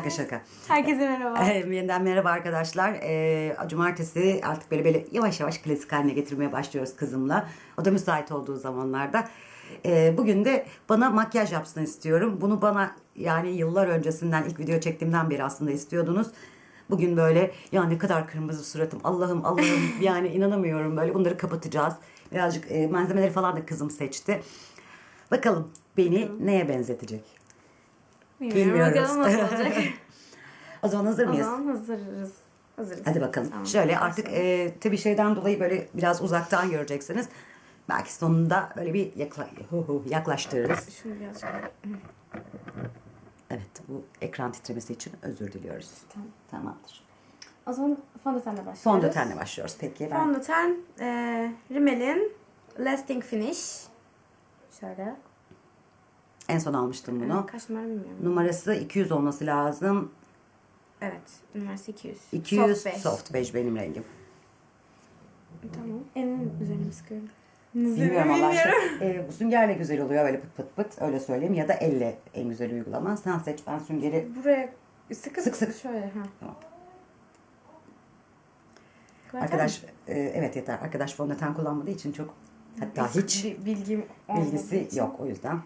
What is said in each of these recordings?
şaka şaka. Herkese merhaba. Ee, Yeniden merhaba arkadaşlar. Ee, cumartesi artık böyle böyle yavaş yavaş klasik haline getirmeye başlıyoruz kızımla. O da müsait olduğu zamanlarda. Ee, bugün de bana makyaj yapsın istiyorum. Bunu bana yani yıllar öncesinden ilk video çektiğimden beri aslında istiyordunuz. Bugün böyle ya ne kadar kırmızı suratım Allah'ım Allah'ım yani inanamıyorum böyle bunları kapatacağız. Birazcık e, malzemeleri falan da kızım seçti. Bakalım beni neye benzetecek? Bilmiyorum. Bakalım nasıl olacak. O zaman hazır o mıyız? zaman hazırız. Hazırız. Hadi bakalım. Tamam, Şöyle artık e, tabii şeyden dolayı böyle biraz uzaktan göreceksiniz. Belki sonunda böyle bir yakla, yaklaştırırız. Şunu biraz. Evet bu ekran titremesi için özür diliyoruz. Tamam. Tamamdır. O zaman fondötenle başlıyoruz. Fondötenle başlıyoruz peki. Ben Fondöten e, Rimmel'in Lasting Finish. Şöyle. En son almıştım bunu. Kaç numara bilmiyorum. Numarası 200 olması lazım. Evet. Numarası 200. 200 Soft soft, beige. beige benim rengim. Tamam. En üzerine sıkıyorum? Bilmiyorum Allah aşkına. E, bu süngerle güzel oluyor öyle pıt pıt pıt öyle söyleyeyim. Ya da elle en güzel uygulama. Sen seç ben süngeri Buraya sıkı Sık sık şöyle. Ha. Tamam. Yeter Arkadaş e, evet yeter. Arkadaş fondöten kullanmadığı için çok hatta hiç bi- bilgim bilgisi için. yok o yüzden.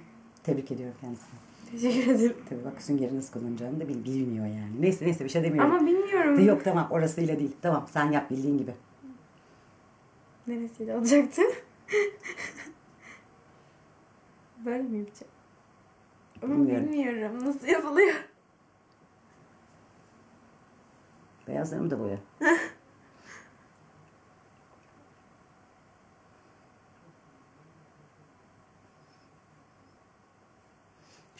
Tebrik ediyorum kendisini. Teşekkür ederim. Tabii bak süngeri nasıl kullanacağını da bil, bilmiyor yani. Neyse neyse bir şey demiyorum. Ama bilmiyorum. Yok tamam orasıyla değil. Tamam sen yap bildiğin gibi. Neresiyle olacaktı? Böyle mi yapacağım? Ama Bilmiyorum. bilmiyorum. Nasıl yapılıyor? Beyazlarımı da boya.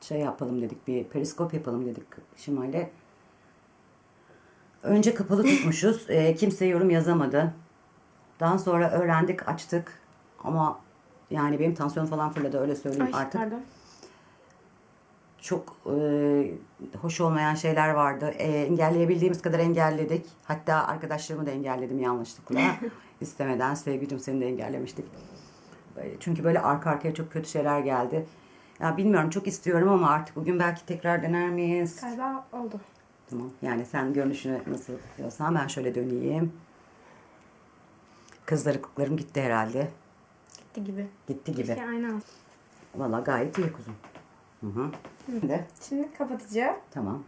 şey yapalım dedik bir periskop yapalım dedik Şimal'le. Önce kapalı tutmuşuz. E, kimse yorum yazamadı. Daha sonra öğrendik açtık. Ama yani benim tansiyon falan fırladı öyle söyleyeyim Ay artık. pardon. Çok e, hoş olmayan şeyler vardı. E, engelleyebildiğimiz kadar engelledik. Hatta arkadaşlarımı da engelledim yanlışlıkla. İstemeden sevgicim seni de engellemiştik. Çünkü böyle arka arkaya çok kötü şeyler geldi. Ya bilmiyorum çok istiyorum ama artık bugün belki tekrar dener miyiz? Galiba oldu. Tamam. Yani sen görünüşünü nasıl diyorsan ben şöyle döneyim. Kızlarıklarım gitti herhalde. Gitti gibi. Gitti gibi. Aynı al. Vallahi gayet iyi kuzum. Hı hı. Şimdi Şimdi kapatıcı. tamam.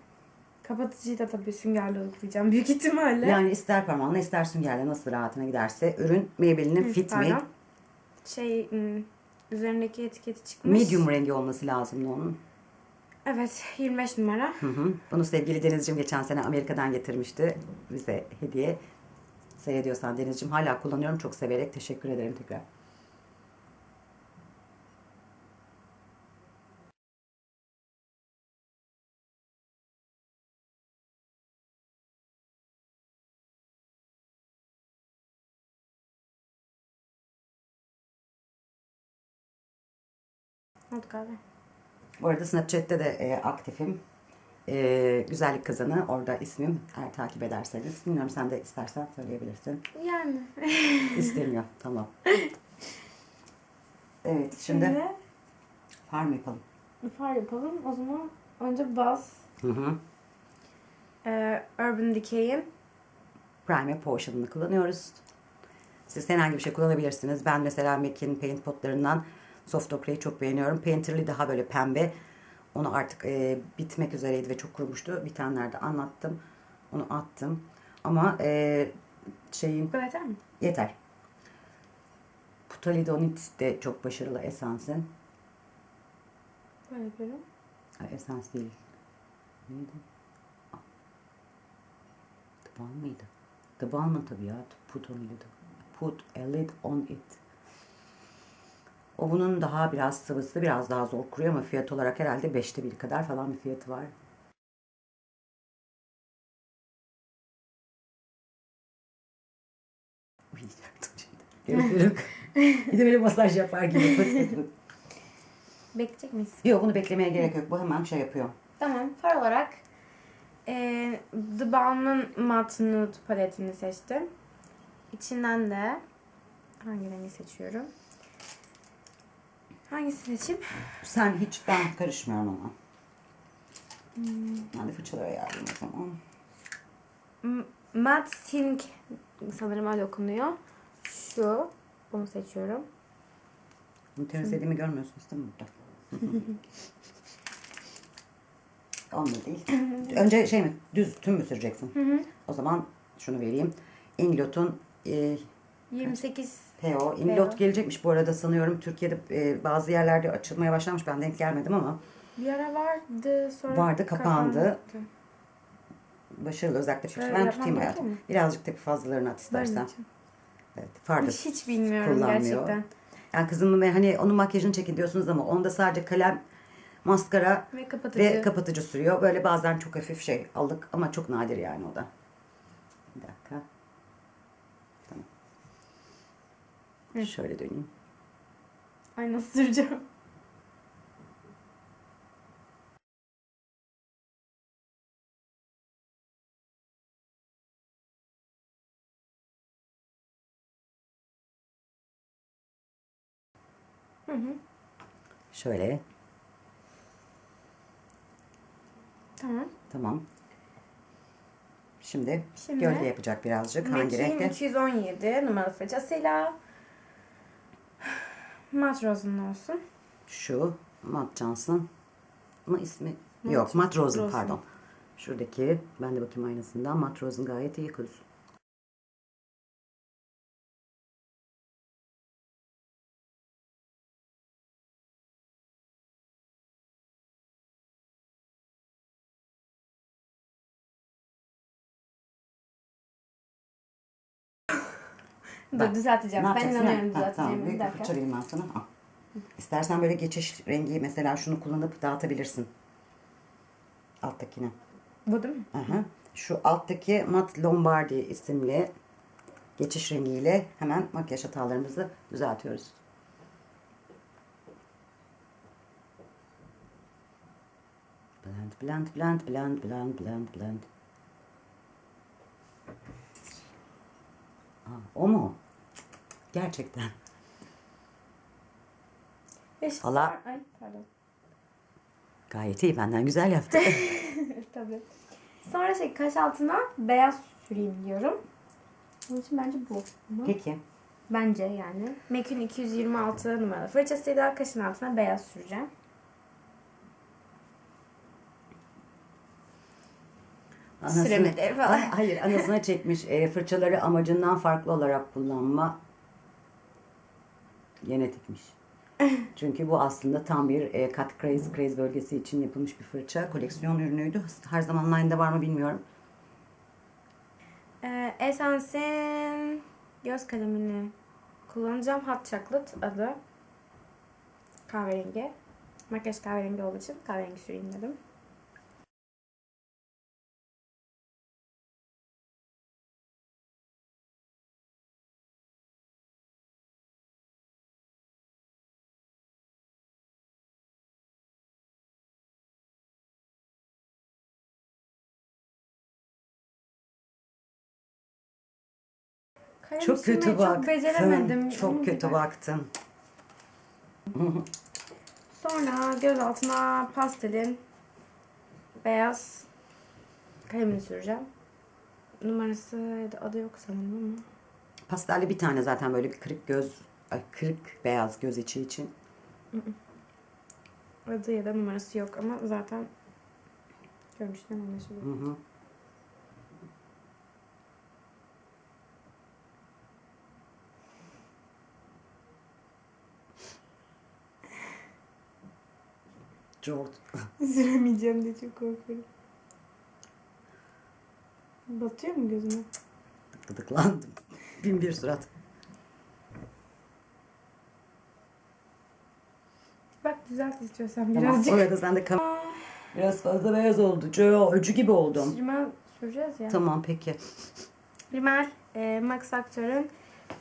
Kapatıcıyı da tabii süngerle uygulayacağım büyük ihtimalle. Yani ister parmağınla ister süngerle nasıl rahatına giderse ürün Maybelline'in Fit Me pardon. Şey ım, üzerindeki etiketi çıkmış. medium rengi olması lazımdı onun. Evet 25 numara. Hı hı. Bunu sevgili Denizciğim geçen sene Amerika'dan getirmişti bize hediye. Seyrediyorsan Denizciğim hala kullanıyorum çok severek teşekkür ederim tekrar. Oldu galiba. Bu arada Snapchat'te de e, aktifim. E, güzellik kazanı orada ismim eğer takip ederseniz. Bilmiyorum sen de istersen söyleyebilirsin. Yani. İstemiyor. tamam. Evet şimdi Şimdi far mı yapalım? far yapalım. O zaman önce baz. Hı hı. Ee, Urban Decay'in Primer Potion'ını kullanıyoruz. Siz herhangi bir şey kullanabilirsiniz. Ben mesela MAC'in paint potlarından Soft Ochre'yi çok beğeniyorum. Painterly daha böyle pembe. Onu artık e, bitmek üzereydi ve çok kurumuştu. Bir tanelerde anlattım. Onu attım. Ama e, şeyin bu yeter mi? yeter. Putalidonit de çok başarılı esansın. Böyle yapıyorum. Esans değil. Neydi? The Balm mıydı? The Balm tabii ya. Put on lid. Put a lid on it. O bunun daha biraz sıvısı, biraz daha zor kuruyor ama fiyat olarak herhalde 5'te 1 kadar falan bir fiyatı var. Uyuyacaktım şey şimdi. Yapıyorum. bir masaj yapar gibi. Bekleyecek miyiz? Yok bunu beklemeye gerek yok. Bu hemen şey yapıyor. Tamam. Far olarak e, The Balm'ın Matte Nude paletini seçtim. İçinden de hangilerini seçiyorum? Hangisini seçeyim? Sen hiç ben karışmıyorum ama. Ben de fırçalara yardım o zaman. Matte Silk sanırım öyle okunuyor. Şu. Bunu seçiyorum. Bunu temizlediğimi görmüyorsunuz değil mi burada? Onunla değil. Önce şey mi? Düz tüm mü süreceksin? O zaman şunu vereyim. Inglot'un e, 28 PO. Inglot PO. gelecekmiş bu arada sanıyorum. Türkiye'de e, bazı yerlerde açılmaya başlamış. Ben denk gelmedim ama bir ara vardı sonra Vardı, kapandı. kapandı. başarılı özellikle Şöyle ben tutayım hayatım. mu? Birazcık bir fazlalarını at istersen. Evet. Farda Hiç, hiç bilmiyorum kullanmıyor. gerçekten. Yani kızımın hani onun makyajını çekin diyorsunuz ama onda sadece kalem, maskara Ve kapatıcı. ve kapatıcı sürüyor. Böyle bazen çok hafif şey aldık ama çok nadir yani o da. Bir dakika. Tamam. Hı. Şöyle döneyim. Ay nasıl süreceğim? Hı hı. Şöyle. Tamam. Tamam. Şimdi, Şimdi gölge yapacak birazcık. Hangi MAC'in renkte? 217 numaralı fırçasıyla Mat Rose'un olsun. Şu Matt Johnson. Ama ismi Matt yok. Matt Rosen Rosen. pardon. Şuradaki ben de bakayım aynasından. Matt Rosen gayet iyi kız. Dur düzelteceğim. Ben inanıyorum düzelteceğim. Tamam, bir büyük bir dakika. fırça vereyim ben sana. Al. İstersen böyle geçiş rengi mesela şunu kullanıp dağıtabilirsin. Alttakine. Bu değil mi? Aha. Şu alttaki Mat Lombardi isimli geçiş rengiyle hemen makyaj hatalarımızı düzeltiyoruz. Blend, blend, blend, blend, blend, blend, blend. Aa, o mu? Gerçekten. Beş Valla- Ay pardon. Gayet iyi. Benden güzel yaptı. Tabii. Sonra şey kaş altına beyaz süreyim diyorum. Onun için bence bu. Ama Peki. Bence yani. MAC'in 226 numaralı fırçasıyla kaşın altına beyaz süreceğim. Anasını- Süremedi falan. Ay, hayır anasına çekmiş. E, fırçaları amacından farklı olarak kullanma genetikmiş. Çünkü bu aslında tam bir e, cut crease, crease bölgesi için yapılmış bir fırça. Koleksiyon ürünüydü. Her zaman online'da var mı bilmiyorum. Ee, Essence'in göz kalemini kullanacağım. Hot Chocolate adı. Kahverengi. Makyaj kahverengi olduğu için kahverengi süreyim dedim. Kalem Çok kötü baktın. Çok beceremedim. Çok kötü baktın. Sonra göz altına pastelin beyaz kalemini süreceğim. Numarası ya da adı yok sanırım ama. Pastelli bir tane zaten böyle bir kırık göz, kırık beyaz göz içi için. Adı ya da numarası yok ama zaten görmüşten anlaşılıyor. Hı hı. George. Süremeyeceğim diye çok korkuyorum. Batıyor mu gözüme? Gıdıklandım. Bin bir surat. Bak düzelt istiyorsan Tamam. birazcık. Orada sen de kam- Biraz fazla beyaz oldu. Joe, öcü gibi oldum. Rimel süreceğiz ya. Tamam peki. Rimel e, Max Factor'ın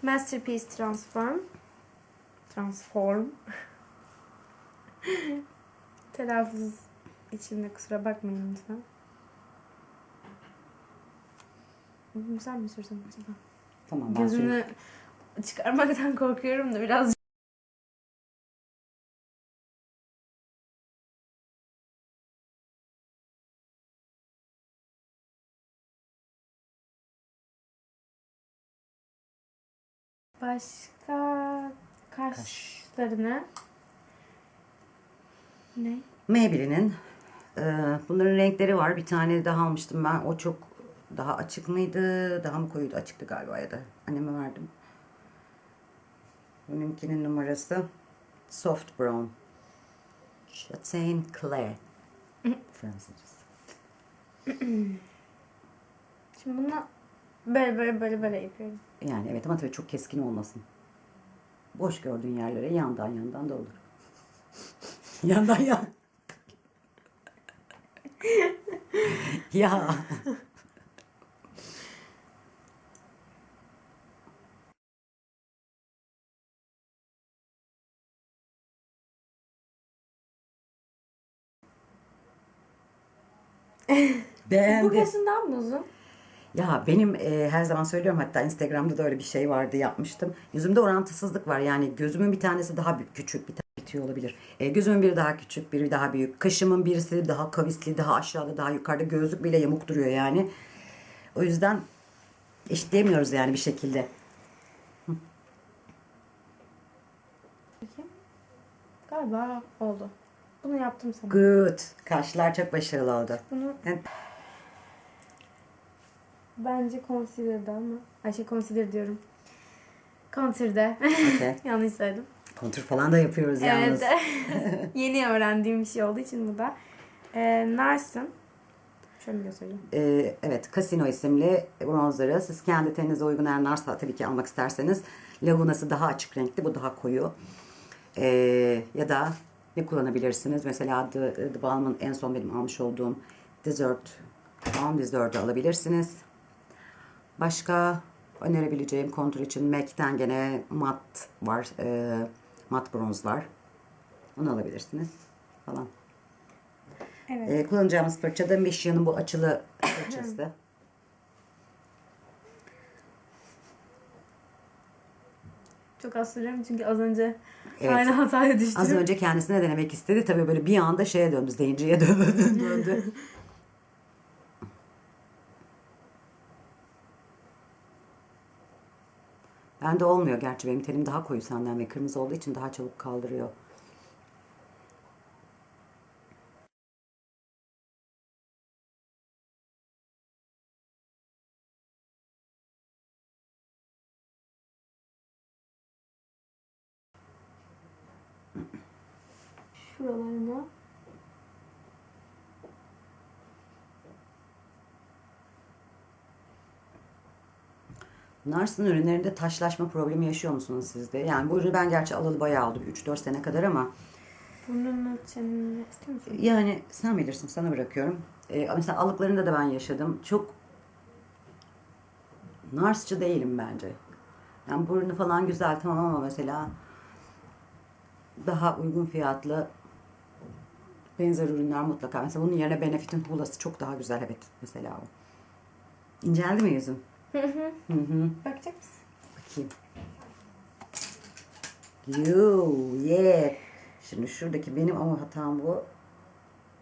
Masterpiece Transform. Transform. Telaffuz içinde kusura bakmayın lütfen. Güzel mi sürsem acaba? Tamam ben süreyim. Gözümü çıkarmaktan korkuyorum da biraz Başka kaşlarını ne? Maybelline'in e, bunların renkleri var. Bir tane daha almıştım ben. O çok daha açık mıydı? Daha mı koyuydu? Açıktı galiba ya da. Anneme verdim. Benimkinin numarası Soft Brown. Châtain Clair. Fransızcası. Şimdi bunu böyle böyle böyle böyle yapıyorum. Yani evet ama tabii çok keskin olmasın. Boş gördüğün yerlere yandan yandan doldur. yandan yan. ya. Bu Beğendi. kaşından mı uzun? Ya benim e, her zaman söylüyorum hatta Instagram'da da öyle bir şey vardı yapmıştım. Yüzümde orantısızlık var yani gözümün bir tanesi daha büyük, küçük bir bitiyor olabilir. E, gözümün biri daha küçük biri daha büyük. Kaşımın birisi daha kavisli daha aşağıda daha yukarıda gözlük bile yamuk duruyor yani. O yüzden eşitleyemiyoruz yani bir şekilde. Bakayım. Galiba oldu. Bunu yaptım sana. Good. Kaşlar çok başarılı oldu. Bunu Evet. bence concealer'da ama. Ay şey concealer diyorum. Contour'da. Okay. Yanlış söyledim. Kontur falan da yapıyoruz yalnız. Evet. Yeni öğrendiğim bir şey olduğu için bu da. Ee, Nars'ın. Şöyle bir göstereyim. Ee, evet Casino isimli bronzerı siz kendi teninize uygun eğer narsa tabii ki almak isterseniz Laguna'sı daha açık renkli bu daha koyu Ee, ya da ne kullanabilirsiniz mesela The, The Balm'ın en son benim almış olduğum Dessert Balm Dessert'ı alabilirsiniz başka önerebileceğim kontur için MAC'ten gene mat var ee, mat bronz var onu alabilirsiniz falan Evet. ee, kullanacağımız fırça da Mission'ın bu açılı fırçası. Çok az sürüyorum çünkü az önce Evet. aynı hataya düştüm. Az önce kendisine denemek istedi. Tabii böyle bir anda şeye döndü. Zenciye döndü. döndü. Bende olmuyor gerçi. Benim tenim daha koyu senden ve kırmızı olduğu için daha çabuk kaldırıyor. Şuralarına. Nars'ın ürünlerinde taşlaşma problemi yaşıyor musunuz siz de? Yani bu ürünü ben gerçi alalı bayağı oldu. 3-4 sene kadar ama Burnunu, çeneni istiyor musun? Yani sen bilirsin sana bırakıyorum. Ee, mesela alıklarında da ben yaşadım. Çok narsçı değilim bence. Yani burnu falan güzel tamam ama mesela daha uygun fiyatlı benzer ürünler mutlaka. Mesela bunun yerine Benefit'in hulası çok daha güzel evet mesela o. İnceldi mi yüzüm? Hı hı. Hı hı. Bakacak mısın? Bakayım. You, yeah. Şimdi şuradaki benim ama hatam bu.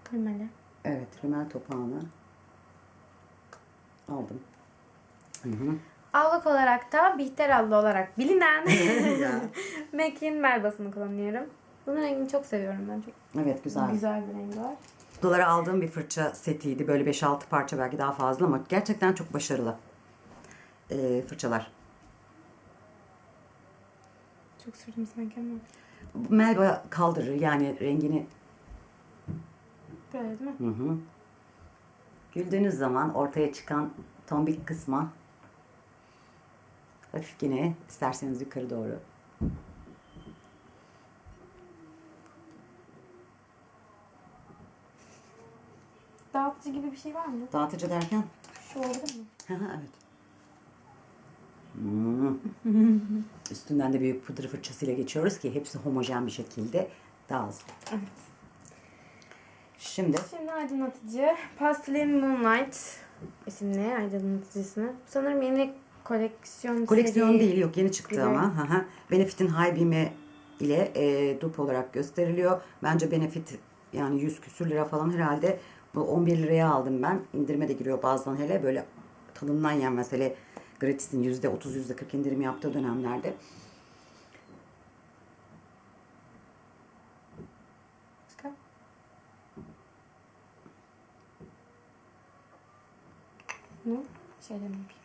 Kırmalı. Evet, rimel topağını aldım. Hı hı. Allık olarak da Bihter Allı olarak bilinen. MAC'in Melbas'ını kullanıyorum. Bunun rengini çok seviyorum ben. Çok evet, güzel. güzel bir rengi var. Dolara aldığım bir fırça setiydi. Böyle 5-6 parça belki daha fazla ama gerçekten çok başarılı ee, fırçalar. Çok sürdüm sanki ama. Melba kaldırır yani rengini. Böyle değil mi? Hı hı. Güldüğünüz zaman ortaya çıkan tombik kısma hafif yine isterseniz yukarı doğru. Dağıtıcı gibi bir şey var mı? Dağıtıcı derken Şu olabilir mi? Evet. Hmm. Üstünden de büyük pudra fırçasıyla geçiyoruz ki hepsi homojen bir şekilde dağılsın. Evet. Şimdi Şimdi aydınlatıcı. Pastelin Moonlight isimli aydınlatıcısını. Sanırım yeni koleksiyon koleksiyon seri- değil yok yeni çıktı gibi. ama. Benefit'in High Beam'i ile e, dupe olarak gösteriliyor. Bence Benefit yani 100 küsür lira falan herhalde. Bu 11 liraya aldım ben. İndirime de giriyor bazen hele böyle tadından yenmez hele gratis'in %30 %40 indirim yaptığı dönemlerde. Başka? Bu şey dememiş.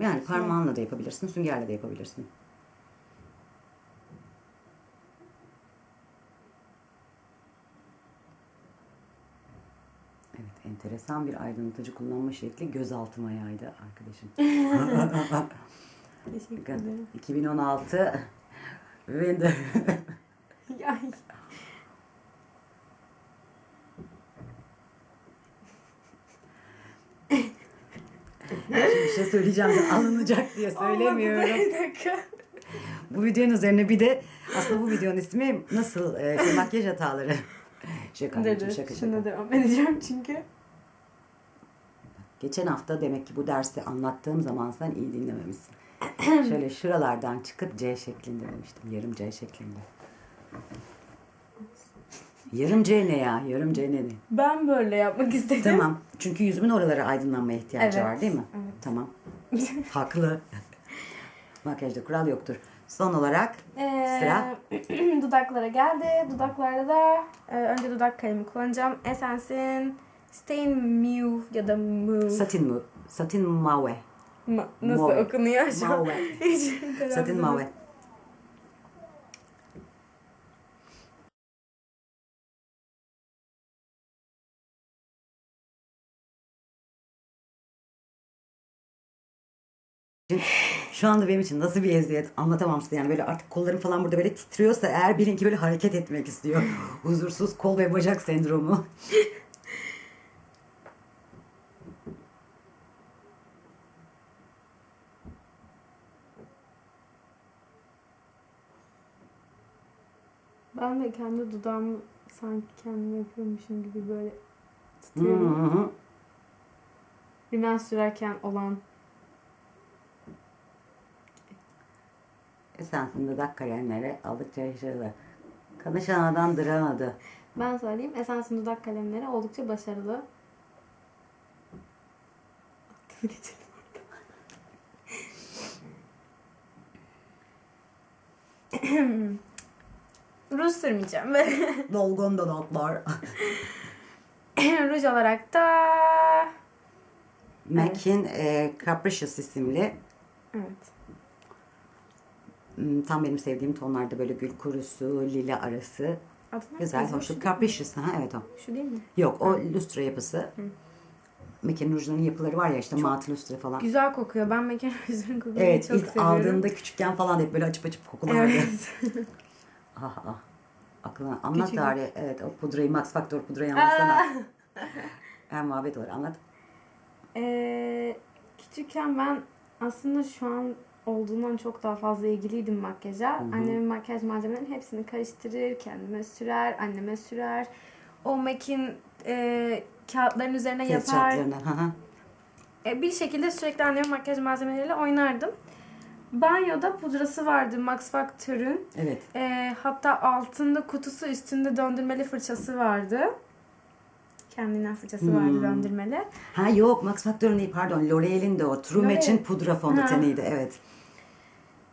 Yani parmağınla da yapabilirsin, süngerle de yapabilirsin. Evet, enteresan bir aydınlatıcı kullanma şekli gözaltı mayaydı arkadaşım. Teşekkür ederim. 2016 ve de bir şey söyleyeceğim de alınacak diye söylemiyorum. Bir dakika. Bu videonun üzerine bir de aslında bu videonun ismi nasıl e, makyaj hataları. Şaka, şaka, şaka. Şuna devam edeceğim çünkü. Geçen hafta demek ki bu dersi anlattığım zaman sen iyi dinlememişsin. Şöyle şuralardan çıkıp C şeklinde demiştim. Yarım C şeklinde. Yarım C ne ya? Yarım C ne? ne? Ben böyle yapmak istedim. Tamam. Çünkü yüzümün oralara aydınlanmaya ihtiyacı Evet, var değil mi? evet. Tamam. Haklı. Makyajda kural yoktur. Son olarak Ee, Sıra? dudaklara geldi. Dudaklarda da e, önce dudak kalemi kullanacağım. Essence'in Stain Mauve ya da Mauve. satin mu? Satin mauve. Ma- nasıl Mauve. okunuyor şu an? Mauve. Hiç telaffuz Satin mauve. Şu anda benim için nasıl bir eziyet anlatamam size yani böyle artık kollarım falan burada böyle titriyorsa eğer bilin ki böyle hareket etmek istiyor. Huzursuz kol ve bacak sendromu. Ben de kendi dudağımı sanki kendim yapıyormuşum gibi böyle Hı tutuyorum. hı. Rimel sürerken olan Esensin dudak kalemleri aldıkça yaşadı. Kanışan adam dıramadı. Ben söyleyeyim. Essence'in dudak kalemleri oldukça başarılı. Geçelim. Ruj sürmeyeceğim. Dolgun dudaklar. Ruj olarak da MAC'in e, Capricious isimli evet. hmm, tam benim sevdiğim tonlarda böyle gül kurusu, lila arası. Adını Güzel, yazıyor. hoşluk. Capricious, ha evet o. Şu değil mi? Yok, o lustre yapısı. MAC'in rujlarının yapıları var ya işte mat lustre falan. Güzel kokuyor. Ben mekan rujların kokusunu Evet, çok ilk seviyorum. aldığımda küçükken falan hep böyle açıp açıp kokulardı. Evet. ah ah. Aklına anlat Küçük. bari. Evet, o pudrayı, Max Factor pudrayı anlatsana. Hem muhabbet olur, anlat. Ee, küçükken ben aslında şu an olduğundan çok daha fazla ilgiliydim makyaja. Annemin makyaj malzemelerinin hepsini karıştırır, kendime sürer, anneme sürer. O MAC'in e, kağıtların üzerine Test yapar. E, bir şekilde sürekli annemin makyaj malzemeleriyle oynardım. Banyoda pudrası vardı Max Factor'ın. Evet. E, hatta altında kutusu üstünde döndürmeli fırçası vardı. Kendinden fırçası vardı Hmm. döndürmeli. Ha yok Max Factor'ın değil pardon L'Oreal'in de o True L'Oreal. Match'in pudra fondöteniydi evet.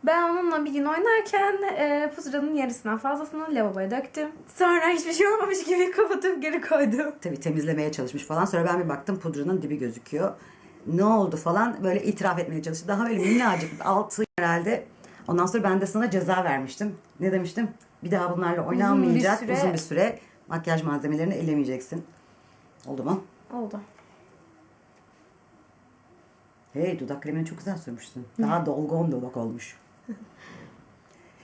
Ben onunla bir gün oynarken e, pudranın yarısından fazlasını lavaboya döktüm. Sonra hiçbir şey olmamış gibi kapatıp geri koydum. Tabii temizlemeye çalışmış falan. Sonra ben bir baktım pudranın dibi gözüküyor. Ne oldu falan böyle itiraf etmeye çalıştı. Daha böyle minnacık altı herhalde. Ondan sonra ben de sana ceza vermiştim. Ne demiştim? Bir daha bunlarla oynanmayacak. süre- Uzun bir süre makyaj malzemelerini ellemeyeceksin. Oldu mu? Oldu. Hey dudak kremini çok güzel sürmüşsün. Daha dolgun dudak olmuş.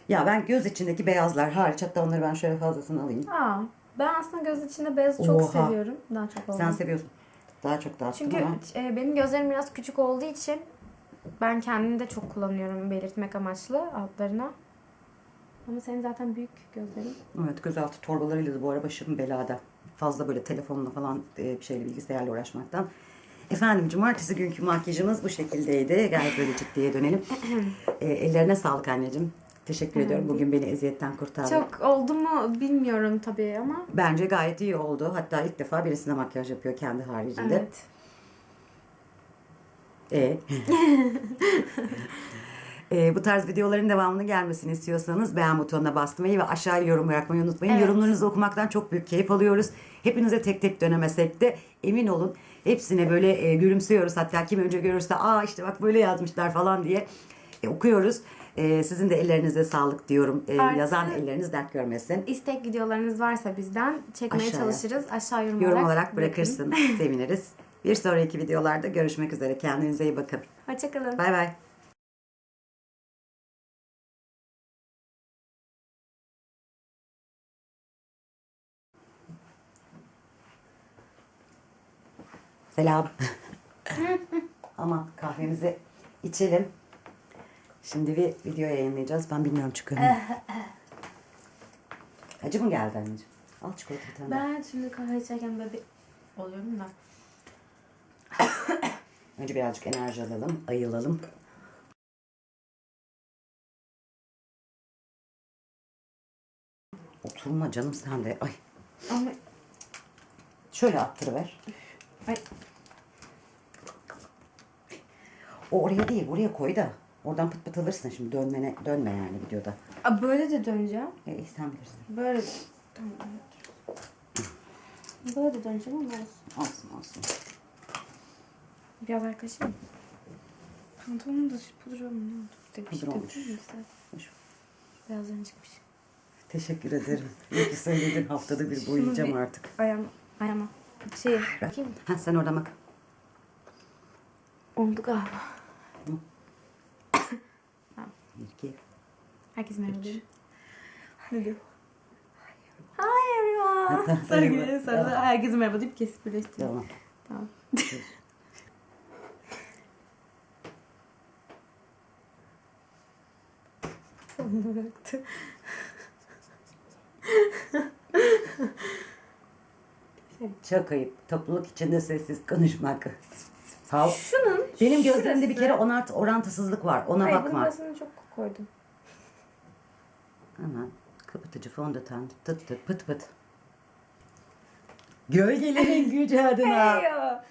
ya ben göz içindeki beyazlar hariç hatta onları ben şöyle fazlasını alayım. Aa, ben aslında göz içinde beyazı çok Oha. seviyorum. Daha çok oldu. Sen seviyorsun. Daha çok dağıttım Çünkü ama. e, benim gözlerim biraz küçük olduğu için Ben kendim de çok kullanıyorum belirtmek amaçlı altlarına. Ama senin zaten büyük gözlerin. Evet gözaltı torbalarıyla da bu ara başım belada. Fazla böyle telefonla falan e, bir şeyle bilgisayarla uğraşmaktan. Efendim cumartesi günkü makyajımız bu şekildeydi. Gayet böyle ciddiye dönelim. E, ellerine sağlık anneciğim. Teşekkür ediyorum. Bugün beni eziyetten kurtardın. Çok oldu mu bilmiyorum tabii ama. Bence gayet iyi oldu. Hatta ilk defa birisine makyaj yapıyor kendi haricinde. Evet. E. E, bu tarz videoların devamını gelmesini istiyorsanız beğen butonuna basmayı ve aşağıya yorum bırakmayı unutmayın. Evet. Yorumlarınızı okumaktan çok büyük keyif alıyoruz. Hepinize tek tek dönemesek de emin olun hepsine böyle e, gülümsüyoruz. Hatta kim önce görürse aa işte bak böyle yazmışlar falan diye e, okuyoruz. E, sizin de ellerinize sağlık diyorum. E, Artı- yazan elleriniz dert görmesin. İstek videolarınız varsa bizden çekmeye Aşağıya. çalışırız. Aşağı yorum, Yorum olarak, olarak bırakırsın. Seviniriz. Bir sonraki videolarda görüşmek üzere. Kendinize iyi bakın. Hoşçakalın. Bay bay. Selam. Ama kahvemizi içelim. Şimdi bir video yayınlayacağız. Ben bilmiyorum çıkıyor mu? Acı mı geldi anneciğim? Al çikolata bir tane. Ben şimdi kahve içerken böyle bir oluyorum da. Önce birazcık enerji alalım, ayılalım. Oturma canım sen de. Ay. Ama Şöyle attırıver. ay, O oraya değil, buraya koy da. Oradan pıt pıt alırsın şimdi dönmene, dönme yani videoda. Aa, böyle de döneceğim. E, sen bilirsin. Böyle de. Böyle de döneceğim ama olsun. Olsun olsun. Biraz arkadaşım. Pantolonum da pudra mı ne oldu? Pudra olmuş. Birazdan çıkmış. Teşekkür ederim. İyi ki söyledin. Haftada bir boyayacağım bir- artık. Ayağıma. Ayağıma. Şey. Bakayım. Ha sen oradan bak. Oldu galiba. İki. Herkes merhaba. Ne diyor? Hi everyone. Sonra gidiyor sonra da herkese merhaba deyip kesip birleştiriyor. Tamam. Tamam. Sonunu bıraktı. Çok ayıp. Topluluk içinde sessiz konuşmak. Hav. Şunun Benim gözlerimde bir şurası- kere onart, orantısızlık var. Ona Hayır, bunun bakma. çok koydum. Hemen kapatıcı fondöten tıt tıt pıt pıt. Gölgelerin gücü adına. Hey ya.